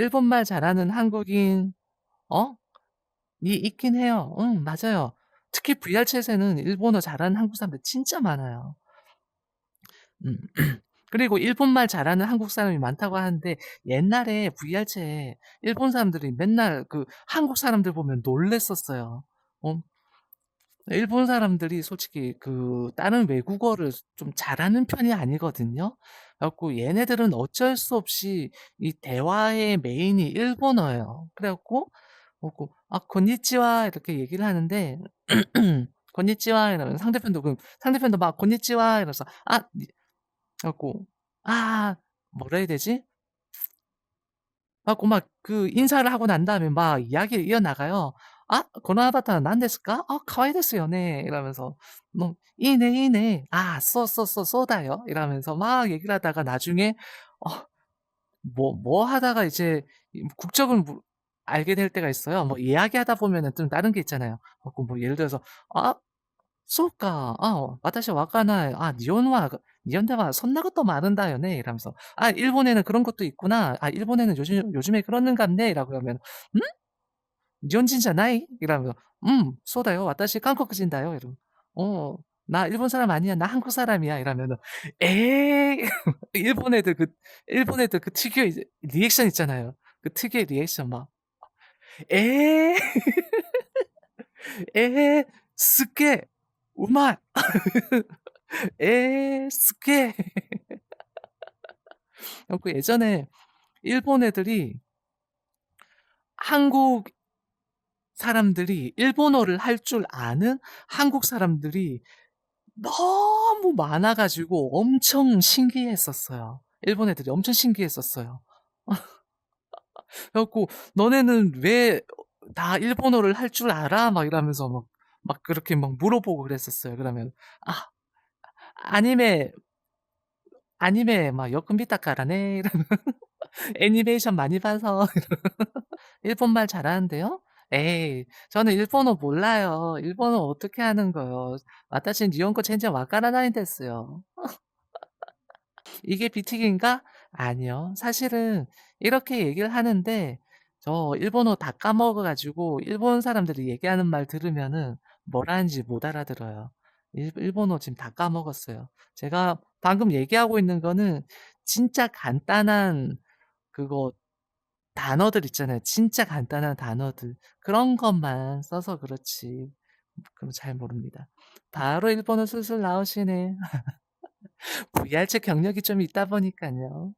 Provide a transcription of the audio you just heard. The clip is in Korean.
일본말 잘하는 한국인 어 이 있긴 해요. 응 맞아요. 특히 VR 챗에는 일본어 잘하는 한국 사람들 진짜 많아요. 음. 그리고 일본말 잘하는 한국 사람이 많다고 하는데 옛날에 VR 챗 일본 사람들이 맨날 그 한국 사람들 보면 놀랐었어요. 어 일본 사람들이 솔직히 그 다른 외국어를 좀 잘하는 편이 아니거든요. 그래 갖고 얘네들은 어쩔 수 없이 이 대화의 메인이 일본어예요. 그래 갖고 뭐고 "아 건니치와." 이렇게 얘기를 하는데 "건니치와." 이러면 상대편도 그 상대편도 막 "건니치와." 이러면서 아 니 그래 갖고 아 뭐라 해야 되지? 그래 갖고 막 그 인사를 하고 난 다음에 막 이야기를 이어나가요. " 아この 아바타なんですか? 아 카와이 데스よね." 이러면서 뭐 "いいね, いいね. 아 そうそうそう、そうだよ." 이러면서 막 얘기를 하다가 나중에 어 뭐 뭐 하다가 이제 이 국적을 물 알게 될 때가 있어요. 뭐 이야기하다 보면은 좀 다른 게 있잖아요. 그래 갖고 뭐 예를 들어서 "아 そうか. 아 와타시 와からない. 아 일본어 일본어가そんなこともあるんだよね." 이러면서 "아 일본에는 그런 것도 있구나. 아 일본에는 요즘 요즘에 그러는갑네." 이라고 하면 "응? 니혼진잖아이 이러면서 음, 쏟아요. 와타시 한국인다요. 이러면 어, 나 일본 사람 아니야. 나 한국 사람이야. 이러면은 에이 일본 애들 그 일본 애들 그 특유의 리액션 있잖아요. 그 특유의 리액션 막 에이 에이 스케 우마 에이 스케 그 예전에 일본 애들이 한국 사람들이 일본어를 할 줄 아는 한국 사람들이 너무 많아 가지고 엄청 신기했었어요. 일본 애들이 엄청 신기했었어요. 그래 갖고 "너네는 왜 다 일본어를 할 줄 알아?" 막 이러면서 막 막 그렇게 막 물어보고 그랬었어요. 그러면 "아 아니메 아니메 막 요크 미타 까라 네." 이러면 "애니메이션 많이 봐서." 일본말 잘하는데요? 에이, 저는 일본어 몰라요. 일본어 어떻게 하는 거요? 와타시는 니혼고 젠젠 와 까라나이 데스요. 이게 비틱인가? 아니요. 사실은 이렇게 얘기를 하는데 저 일본어 다 까먹어 가지고 일본 사람들이 얘기하는 말 들으면은 뭐라는지 못 알아들어요. 일 일본어 지금 다 까먹었어요. 제가 방금 얘기하고 있는 거는 진짜 간단한 그거 단어들 있잖아요. 진짜 간단한 단어들. 그런 것만 써서 그렇지 그건 잘 모릅니다. 바로 일본어 술술 나오시네. VR 챗 경력이 좀 있다 보니깐요.